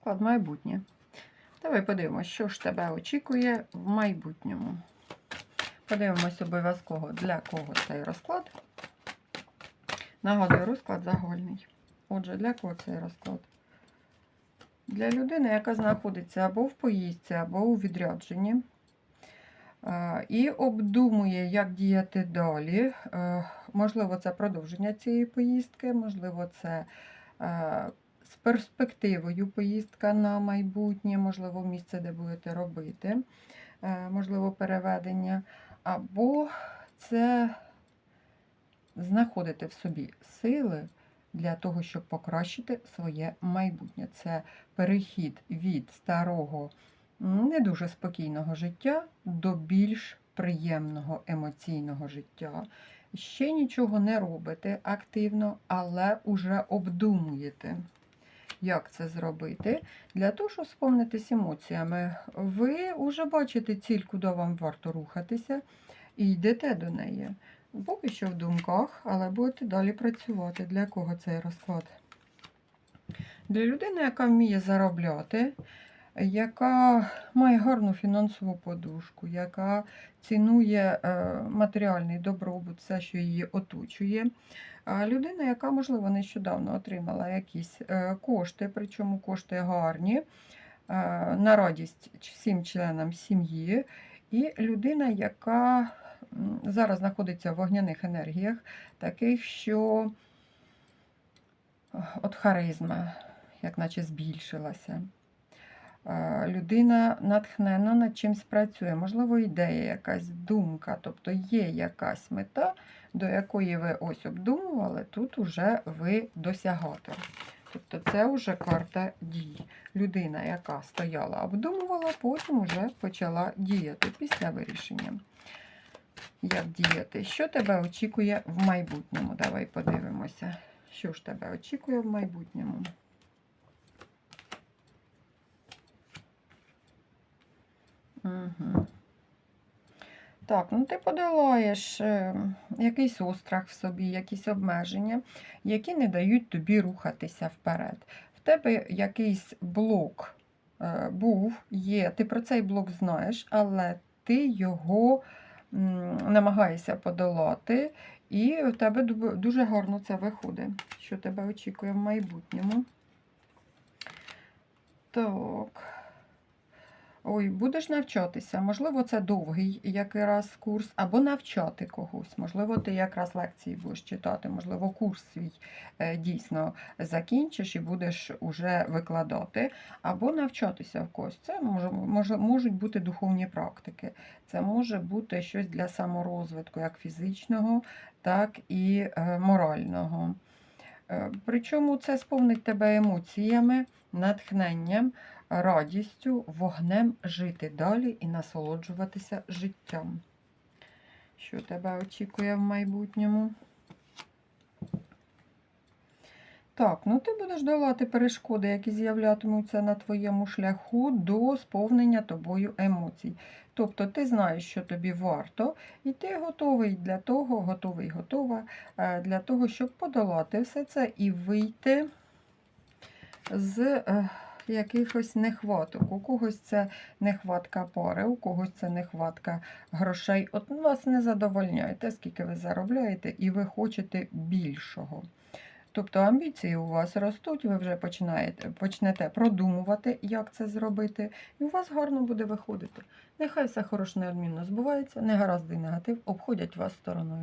Склад майбутнє. Давай подивимось, що ж тебе очікує в майбутньому. Подивимось обов'язково, для кого цей розклад. Нагадую, розклад загальний. Отже, для кого цей розклад? Для людини, яка знаходиться або в поїздці, або у відрядженні. Е, І обдумує, як діяти далі. Е, Можливо, це продовження цієї поїздки, можливо, це е, з перспективою поїздка на майбутнє, можливо, місце, де будете робити, е, можливо, переведення. Або це знаходити в собі сили для того, щоб покращити своє майбутнє. Це перехід від старого, не дуже спокійного життя до більш приємного емоційного життя. Ще нічого не робите активно, але уже обдумуєте, як це зробити. Для того, щоб сповнитись емоціями, ви вже бачите ціль, куди вам варто рухатися, і йдете до неї. Поки що в думках, але будете далі працювати. Для кого цей розклад? Для людини, яка вміє заробляти, яка має гарну фінансову подушку, яка цінує е, матеріальний добробут, все, що її оточує. А людина, яка, можливо, нещодавно отримала якісь е, кошти, причому кошти гарні, е, на радість всім членам сім'ї. І людина, яка зараз знаходиться в вогняних енергіях, таких, що от харизма, як наче збільшилася. Е, Людина натхненно над чимсь працює, можливо, ідея, якась думка, тобто є якась мета, до якої ви ось обдумували, тут уже ви досягатор. Тобто це вже карта дій. Людина, яка стояла, обдумувала, потім вже почала діяти після вирішення. Як діяти? Що тебе очікує в майбутньому? Давай подивимося, що ж тебе очікує в майбутньому. Так, ну ти подолаєш е, якийсь острах в собі, якісь обмеження, які не дають тобі рухатися вперед. В тебе якийсь блок е, був, є, ти про цей блок знаєш, але ти його намагаєшся подолати, і в тебе дуже гарно це виходить, що тебе очікує в майбутньому. Так. Ой, будеш навчатися. Можливо, це довгий якраз курс, або навчати когось. Можливо, ти якраз лекції будеш читати, можливо, курс свій е, дійсно закінчиш і будеш уже викладати, або навчатися в когось. Це може, можуть бути духовні практики. Це може бути щось для саморозвитку, як фізичного, так і е, морального. Е, Причому це сповнить тебе емоціями, натхненням, радістю, вогнем жити далі і насолоджуватися життям. Що тебе очікує в майбутньому? Так, ну ти будеш долати перешкоди, які з'являтимуться на твоєму шляху до сповнення тобою емоцій. Тобто ти знаєш, що тобі варто, і ти готовий для того, готовий, готова е, для того, щоб подолати все це і вийти з е, якихось нехваток. У когось це нехватка пари, у когось це нехватка грошей. От вас не задовольняє те, скільки ви заробляєте, і ви хочете більшого. Тобто амбіції у вас ростуть, ви вже починаєте, почнете продумувати, як це зробити, і у вас гарно буде виходити. Нехай все хороше неодмінно збувається, негаразди і негатив обходять вас стороною.